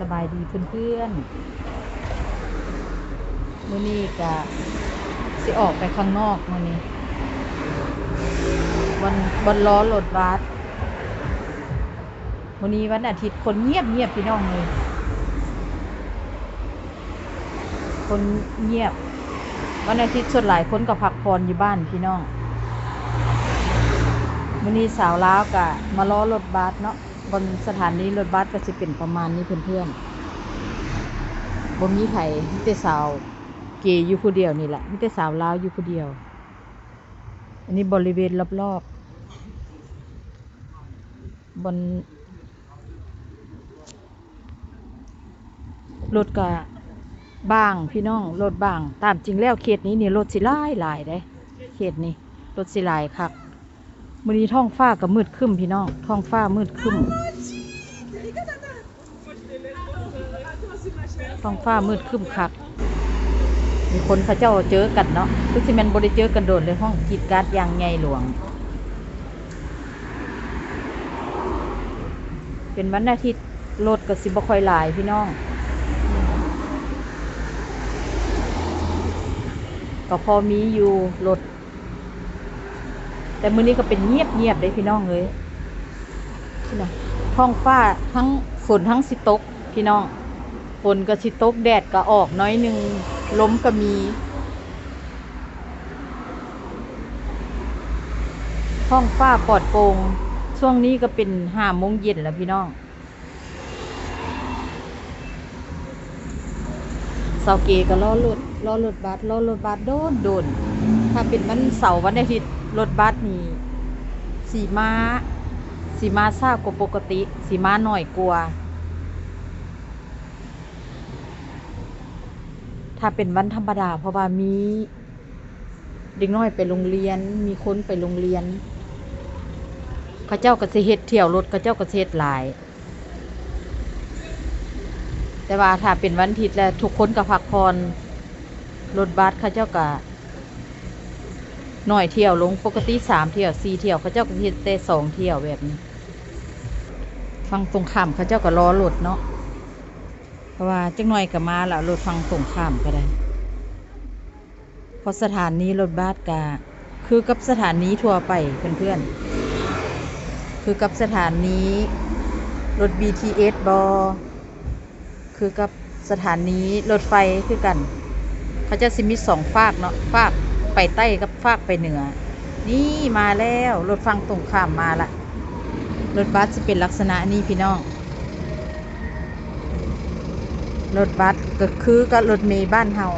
สบายดีเพื่อนๆมื้อนี้ก็สิออกไปข้างนอกมื้อนี้วันวันล้อรถบัสวันนี้วันอาทิตย์คนเงียบเงียบพี่น้องเลย คนเงียบ วันอาทิตย์ส่วนหลายคนก็พักผ่อนอยู่บ้านพี่น้องวันนี้สาวล้าวกะมาล้อรถบัสเนาะ บนสถานีรถบัสก็จะเป็นประมาณนี้เพื่อนๆบ่มีไผมีแต่สาวเกยอยู่ผู้เดียวนี่แหละมีแต่สาวลาวอยู่ผู้เดียว อันนี้บริเวณรอบๆบนรถกะบ้างพี่น้องรถบ้าง ตามจริงแล้วเขตนี้นี่รถสิหลายหลายได้เขตนี้รถสิหลายคัก มื้อนี้ท้องฟ้าก็มืดครึ้มพี่น้องท้องฟ้ามืดครึ้มท้องฟ้ามืดครึ้มคักมีคนเขาเจ้าเจอกันเนาะคือสิแมันบริเจอกันโดนเลยห้องกรีดการ์ดยางไงหลวง เป็นวันอาทิตย์รถก็สิบ่ค่อยหลายพี่น้องก็พอมีอยู่รถ แต่มื้อนี้ก็เป็นเงียบเงียบๆเลยพี่น้องเลยนี่นะท้องฟ้าทั้งฝนทั้งสิตกพี่น้องฝนก็สิตกแดดก็ออกน้อยหนึ่งล้มก็มีท้องฟ้าปลอดโปร่งช่วงนี้ก็เป็นห้าโมงเย็นแล้วพี่น้องเสาเกก็ล้อรถล้อรถบัสล้อรถบัสโดนโดนถ้าเป็นวันเสาร์วันอาทิตย์ รถบัสนี่สีม้า สีม้าซากว่าปกติ สีม้าหน่อยกลัวาถ้าเป็นวันธรรมดา เพราะว่ามีเด็กน้อยไปโรงเรียน มีคนไปโรงเรียนเขาเจ้าก็สิเฮ็ดเที่ยวรถเขาเจ้าก็สิเฮ็ดหลาย แต่ว่าถ้าเป็นวันอาทิตย์แล้วทุกคนก็พักผ่อนรถบัสเขาเจ้าก็ หน่อยเที่ยวลงปกติสามเที่ยวสี่เที่ยวเขาเจ้าก็เฮ็ดแต่สองเที่ยวแบบนี้ฟังตรงข้ามเขาเจ้าก็รอรถเนาะเพราะว่าจังหน่อยก็มาและรถฟังตรงข้ามก็ได้เพราะสถานีรถบัสกาคือกับสถานีทั่วไปเพื่อนๆคือกับสถานีรถ BTS บอคือกับสถานีรถไฟคือกัน เขาจะสิมีสองฝากเนาะฝาก ไปใต้กับฝากไปเหนือ นี่มาแล้วรถฟังตรงข้ามมาละรถบัสจะเป็นลักษณะนี้พี่น้องรถบัสก็คือกับรถเมย์บ้านเฮา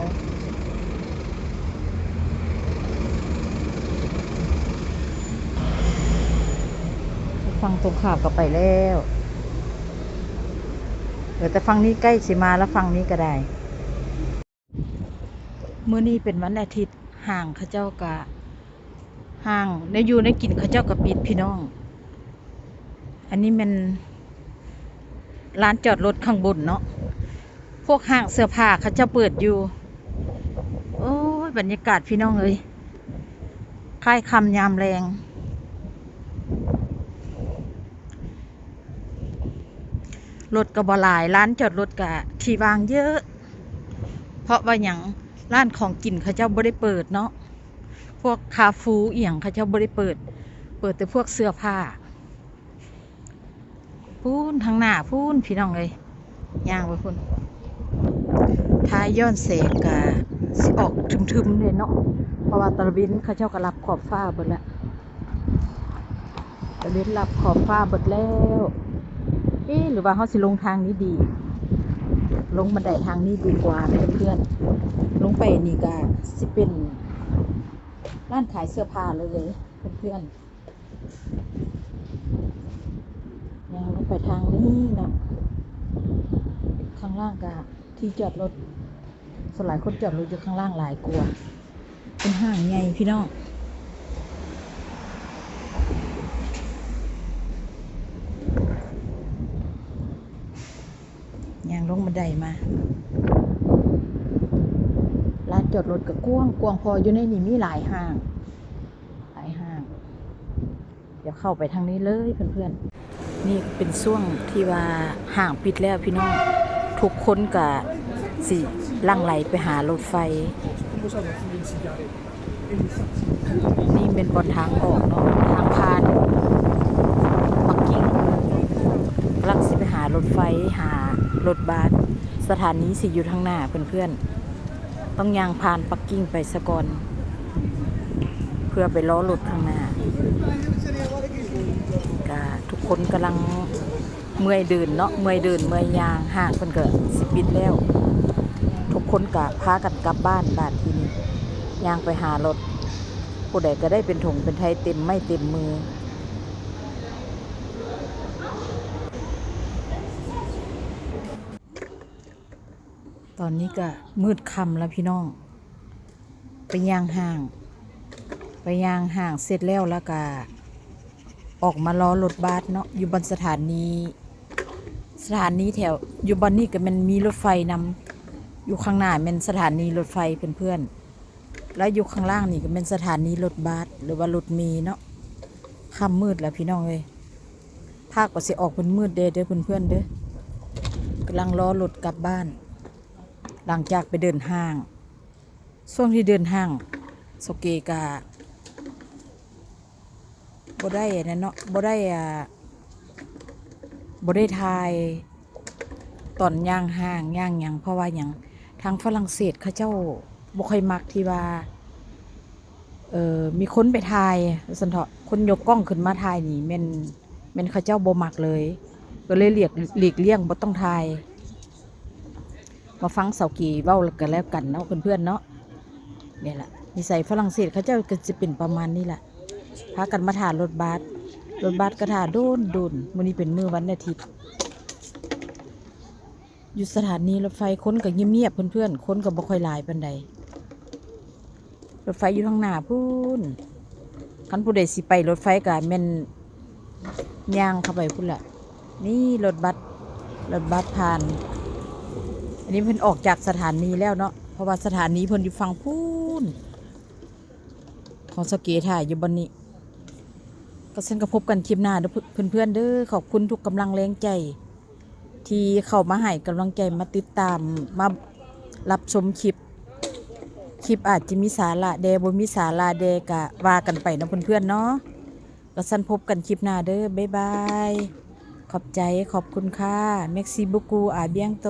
ฟังตรงข่าวก็ไปแล้วเดี๋ยวแต่ฟังนี้ใกล้สิมาแล้วฟังนี้ก็ได้ เมื่อนี้เป็นวันอาทิตย์ ห่างเขาเจ้ากะห่างในอยู่ในกินเขาเจ้ากับปิดพี่น้อง อันนี้มันร้านจอดรถข้างบนเนาะพวกห้างเสื้อผ้าเขาเจะเปิดอยู่ โอ้ยบรรยากาศพี่น้องเลยค่ายคำยามแรงรถกระบหลายร้านจอดรถกะที่วางเยอะ เพราะว่าอย่าง ร้านของกินเขาเจ้าบ่ได้เปิดเนาะพวกคาฟูเอียงเขาเจ้าบ่ได้เปิด เปิดแต่พวกเสื้อผ้าพูนทางหน้าพูนพี่น้องเลยย่างไปพูนท้ายย้อนเสกกะสิออกทึมๆเลยเนาะเพราะว่าตะวินเขาเจ้าก็รับขอบฟ้าเบิดแล้วตะวินรับขอบฟ้าเบิดแล้วเอ๊หรือว่าเขาสิลงทางนี้ดี ลงบันไดทางนี้ดีกว่าเพื่อนๆ ลงไปนี่ก็สิเป็นร้านขายเสื้อผ้าเลยเพื่อนๆเนี่ลงไปทางนี้นะข้างล่างก็ที่จอดรถสลายคนจอดรถอยู่ข้างล่างหลายกลัวเป็นห้างใหญ่พี่น้องยางลงบันไดมา จอดรถก็กว้างกว้างพออยู่ในนี่มีหลายห้าง หลายห้าง เดี๋ยวเข้าไปทางนี้เลยเพื่อนๆ นี่เป็นช่วงที่ว่าห่างปิดแล้วพี่น้อง ทุกคนก็สิลั่งไหลไปหารถไฟ นี่เป็นบนทางออกเนาะทางผ่านปักกิ่งกำลังสิไปหารถไฟหารถบัสสถานีสิอยู่ทางหน้าเพื่อนๆ ต้องยางผ่านปักกิ่งไปสะก่อน เพื่อไปล้อรถข้างหน้าก็ทุกคนกำลังเมื่อยเดินเนาะเมื่อยเดินเมื่อยยางห่างเพิ่นก็สิปิดแล้ว ทุกคนก็พากันกลับบ้านบ้านที่นี่ยางไปหารถผู้ใดก็ได้เป็นถงเป็นไทยเต็มไม่เต็มมือ ตอนนี้ก็มืดค่ำแล้วพี่น้อง ไปย่างห่าง ไปย่างห่างเสร็จแล้วแล้วก็ออกมารอรถบัสเนาะอยู่บนสถานีสถานีแถวอยู่บนนี่ก็มันมีรถไฟนำอยู่ข้างหน้าเป็นสถานีรถไฟเพื่อนๆแล้วอยู่ข้างล่างนี่ก็เป็นสถานีรถบัสหรือว่ารถเมีเนาะค่ำมืดแล้วพี่น้องเลยภาคก็สิออกเป็นมืดเด้อเด้อเพื่อนๆเด้อกำลังรอรถกลับบ้าน หลังจากไปเดินห้าง ช่วงที่เดินห้างสเกกาบ่ได้นนั่นเนาะบ่ได้อ่าบ่ได้ทายตอนย่างห้างย่างหยังเพราะว่าหยังทางฝรั่งเศสเขาเจ้าบ่ค่อยมักที่ว่าเออมีคนไปถ่ายสันเถาะคนยกกล้องขึ้นมาถ่ายนี่แม่นแม่นเขาเจ้าบ่มักเลย ก็เลยเรียกหลีกเลี่ยงบ่ต้องถ่าย มาฟังเสากีเว้ากันแล้วกันเนาะเพื่อนๆเนาะเนี่ยแหละนิสัยฝรั่งเศสเขาเจ้าก็จะเป็นประมาณนี้แหละพากันมาถ่ายรถบัสรถบัสก็ถ่าโดนโดนมื้อนี้เป็นมือวันอาทิตย์อยู่สถานีรถไฟค้นก็เงียบๆเพื่อนๆค้นก็บ่ค่อยลายปานใดรถไฟอยู่ข้างหน้าพูนคันผู้ใดสิไปรถไฟก็แม่นย่างเข้าไปพุ่นละนี่รถบัสรถบัสผ่าน นนี้เพิ่นออกจากสถานีแล้วเนาะ เพราะว่าสถานีเพิ่นอยู่ฝั่งพูนของสเกถ่ายอยู่บนนี้ ก็เส้นก็พบกันคลิปหน้าเด้อเพื่อนๆเด้อ ขอบคุณทุกกำลังแรงใจ ที่เข้ามาให้กำลังใจมาติดตามมารับชมคลิป คลิปอาจจะมีสาระเดบ่มีสาระเดกะว่ากันไปเนาะเพื่อนๆเนาะก็สันพบกันคลิปหน้าเด้อบ๊ายบาย ขอบใจขอบคุณค่ะเม็กซิบุกูอาเบียงโต